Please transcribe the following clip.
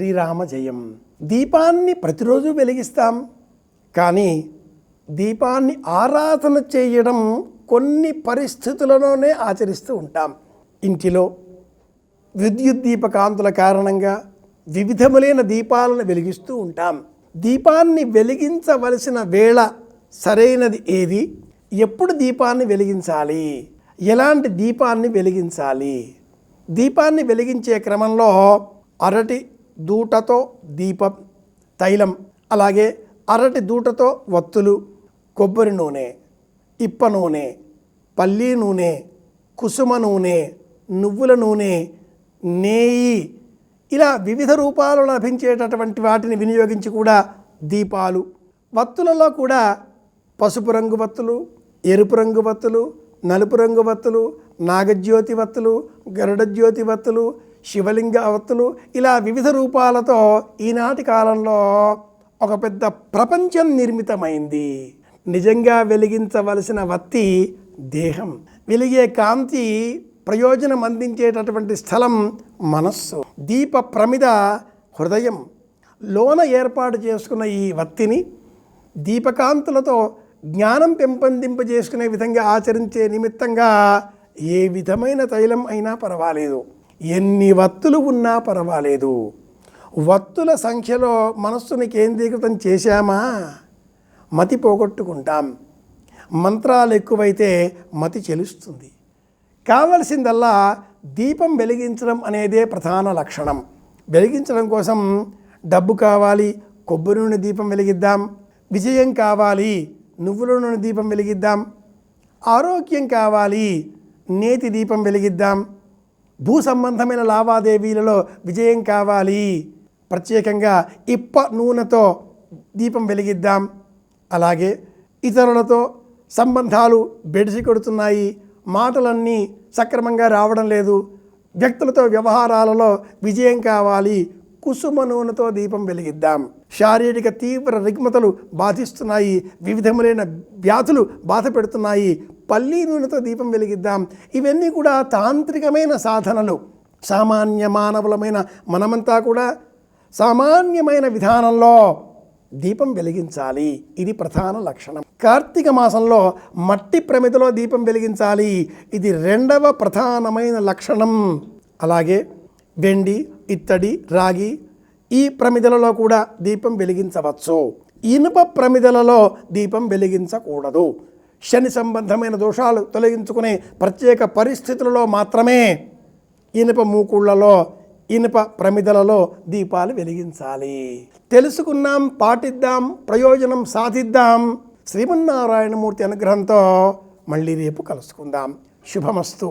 శ్రీరామ జయం. దీపాన్ని ప్రతిరోజు వెలిగిస్తాం. కానీ దీపాన్ని ఆరాధన చేయడం కొన్ని పరిస్థితులలోనే ఆచరిస్తూ ఉంటాం. ఇంటిలో విద్యుత్ దీపకాంతుల కారణంగా వివిధములైన దీపాలను వెలిగిస్తూ ఉంటాం. దీపాన్ని వెలిగించవలసిన వేళ సరైనది ఏది? ఎప్పుడు దీపాన్ని వెలిగించాలి? ఎలాంటి దీపాన్ని వెలిగించాలి? దీపాన్ని వెలిగించే క్రమంలో అరటి దూటతో దీపం తైలం అలాగే అరటి దూటతో వత్తులు కొబ్బరి నూనె ఇప్ప నూనె పల్లి నూనె కుసుమ నూనె నువ్వుల నూనె నేయి ఇలా వివిధ రూపాలు లభించేటటువంటి వాటిని వినియోగించి కూడా దీపాలు. వత్తులలో కూడా పసుపు రంగు వత్తులు ఎరుపు రంగు వత్తులు నలుపు రంగు వత్తులు నాగజ్యోతి వత్తులు గరుడ జ్యోతి వత్తులు శివలింగ అవత్తులు ఇలా వివిధ రూపాలతో ఈనాటి కాలంలో ఒక పెద్ద ప్రపంచం నిర్మితమైంది. నిజంగా వెలిగించవలసిన వత్తి దేహం. వెలిగే కాంతి ప్రయోజనం అందించేటటువంటి స్థలం మనస్సు. దీప ప్రమిద హృదయం. లోన ఏర్పాటు చేసుకున్న ఈ వత్తిని దీపకాంతులతో జ్ఞానం పెంపొందింపజేసుకునే విధంగా ఆచరించే నిమిత్తంగా ఏ విధమైన తైలం అయినా పర్వాలేదు. ఎన్ని వత్తులు ఉన్నా పర్వాలేదు. వత్తుల సంఖ్యలో మనస్సుని కేంద్రీకృతం చేశామా? మతి పోగొట్టుకుంటాం. మంత్రాలు ఎక్కువైతే మతి చెలుస్తుంది. కావలసిందల్లా దీపం వెలిగించడం అనేదే ప్రధాన లక్షణం. వెలిగించడం కోసం డబ్బు కావాలి కొబ్బరి నూనె దీపం వెలిగిద్దాం విజయం కావాలి నువ్వుల నూనె దీపం వెలిగిద్దాం ఆరోగ్యం కావాలి నేతి దీపం వెలిగిద్దాం భూ సంబంధమైన లావాదేవీలలో విజయం కావాలి. ప్రత్యేకంగా ఇప్ప నూనెతో దీపం వెలిగిద్దాం. అలాగే ఇతరులతో సంబంధాలు బెడిసి కొడుతున్నాయి. మాటలన్నీ సక్రమంగా రావడం లేదు. వ్యక్తులతో వ్యవహారాలలో విజయం కావాలి. కుసుమ నూనెతో దీపం వెలిగిద్దాం. శారీరక తీవ్ర రుగ్మతలు బాధిస్తున్నాయి. వివిధములైన వ్యాధులు బాధ పెడుతున్నాయి. పల్లీ నూనెతో దీపం వెలిగిద్దాం. ఇవన్నీ కూడా తాంత్రికమైన సాధనలు. సామాన్య మానవులమైన మనమంతా కూడా సామాన్యమైన విధానంలో దీపం వెలిగించాలి. ఇది ప్రధాన లక్షణం. కార్తీక మాసంలో మట్టి ప్రమిదలో దీపం వెలిగించాలి. ఇది రెండవ ప్రధానమైన లక్షణం. అలాగే వెండి ఇత్తడి రాగి ఈ ప్రమిదలలో కూడా దీపం వెలిగించవచ్చు. ఇనుప ప్రమిదలలో దీపం వెలిగించకూడదు. శని సంబంధమైన దోషాలు తొలగించుకునే ప్రత్యేక పరిస్థితులలో మాత్రమే ఇనుప మూకుళ్ళలో ఇనుప ప్రమిదలలో దీపాలు వెలిగించాలి. తెలుసుకున్నాం పాటిద్దాం ప్రయోజనం సాధిద్దాం. శ్రీమన్నారాయణమూర్తి అనుగ్రహంతో మళ్ళీ రేపు కలుసుకుందాం. శుభమస్తు.